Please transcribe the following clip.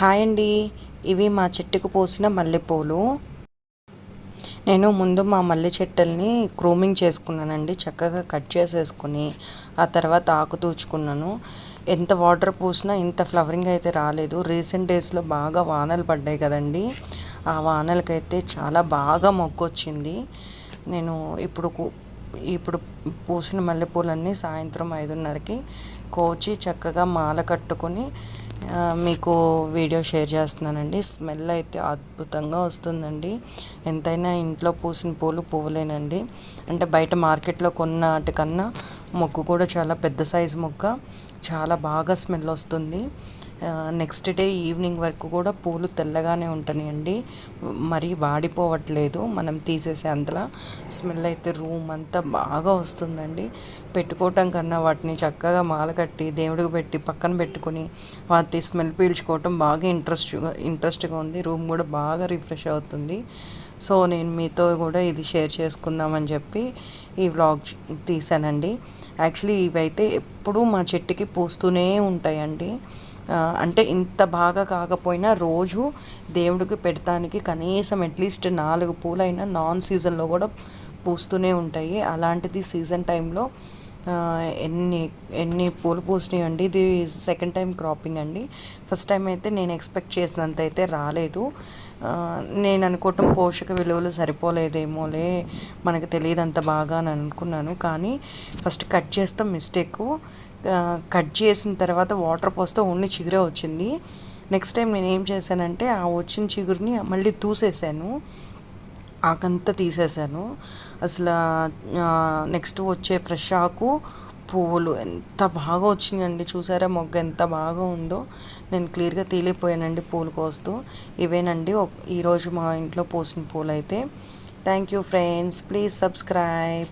Hi అండి. ఇవి మా చెట్టుకు పోసిన మల్లెపూలు. నేను ముందు మా మల్లె చెట్టుల్ని క్రూమింగ్ చేసుకున్నానండి చక్కగా కట్ చేసేసుకుని ఆ తర్వాత ఆకు తూచుకున్నాను. ఎంత వాటర్ పోసినా ఇంత ఫ్లవరింగ్ అయితే రాలేదు. రీసెంట్ డేస్లో బాగా వానలు పడ్డాయి కదండి. ఆ వానలకైతే చాలా బాగా మొగ్గొచ్చింది నేను ఇప్పుడు ఇప్పుడు పూసిన మల్లెపూలన్నీ సాయంత్రం ఐదున్నరకి కోచి చక్కగా మాల కట్టుకొని మీకు వీడియో షేర్ చేస్తున్నానండి. స్మెల్ అయితే అద్భుతంగా వస్తుందండి. ఎంతైనా ఇంట్లో పూసిన పూలు పువ్వులేనండి. అంటే బయట మార్కెట్లో కొన్నటికన్నా మొగ్గు కూడా చాలా పెద్ద సైజు మొగ్గ. చాలా బాగా స్మెల్ వస్తుంది. నెక్స్ట్ డే ఈవినింగ్ వరకు కూడా పూలు తెల్లగానే ఉంటున్నాయండి మరీ వాడిపోవట్లేదు. మనం తీసేసే అంతలా స్మెల్ అయితే రూమ్ అంతా బాగా వస్తుందండి. పెట్టుకోవటం కన్నా వాటిని చక్కగా మాల కట్టి దేవుడికి పెట్టి పక్కన పెట్టుకొని వాటి స్మెల్ పీల్చుకోవటం బాగా ఇంట్రెస్ట్గా ఇంట్రెస్ట్గా ఉంది. రూమ్ కూడా బాగా రిఫ్రెష్ అవుతుంది. సో నేను మీతో కూడా ఇది షేర్ చేసుకుందామని చెప్పి ఈ వ్లాగ్ తీసానండి. యాక్చువల్లీ ఇవైతే ఎప్పుడూ మా చెట్టుకి పూస్తూనే ఉంటాయండి. అంటే ఇంత బాగా కాకపోయినా రోజు దేవుడికి పెడతానికి కనీసం అట్లీస్ట్ నాలుగు పూలైనా నాన్ సీజన్లో కూడా పూస్తూనే ఉంటాయి. అలాంటిది సీజన్ టైంలో ఎన్ని ఎన్ని పూలు పూసినాయండి ఇది సెకండ్ టైం క్రాపింగ్ అండి. ఫస్ట్ టైం అయితే నేను ఎక్స్పెక్ట్ చేసినంత అయితే రాలేదు. నేను అనుకోవటం పోషక విలువలు సరిపోలేదేమోలే మనకు తెలియదు అంత బాగా అని అనుకున్నాను. కానీ ఫస్ట్ కట్ చేస్తాం మిస్టేక్ కట్ చేసిన తర్వాత వాటర్ పోస్తే ఓన్లీ చిగురే వచ్చింది. నెక్స్ట్ టైం నేను ఏం చేశానంటే ఆ వచ్చిన చిగురిని మళ్ళీ తూసేసాను. ఆకంతా తీసేసాను. అసలు నెక్స్ట్ వచ్చే ఫ్రెష్ ఆకు పువ్వులు ఎంత బాగా వచ్చినాయండి. చూసారా మొగ్గ ఎంత బాగా ఉందో. నేను క్లియర్గా తేలిపోయానండి పూలు కోస్తూ. ఇవేనండి ఈరోజు మా ఇంట్లో పోసిన పూలు అయితే thank you friends. Please subscribe.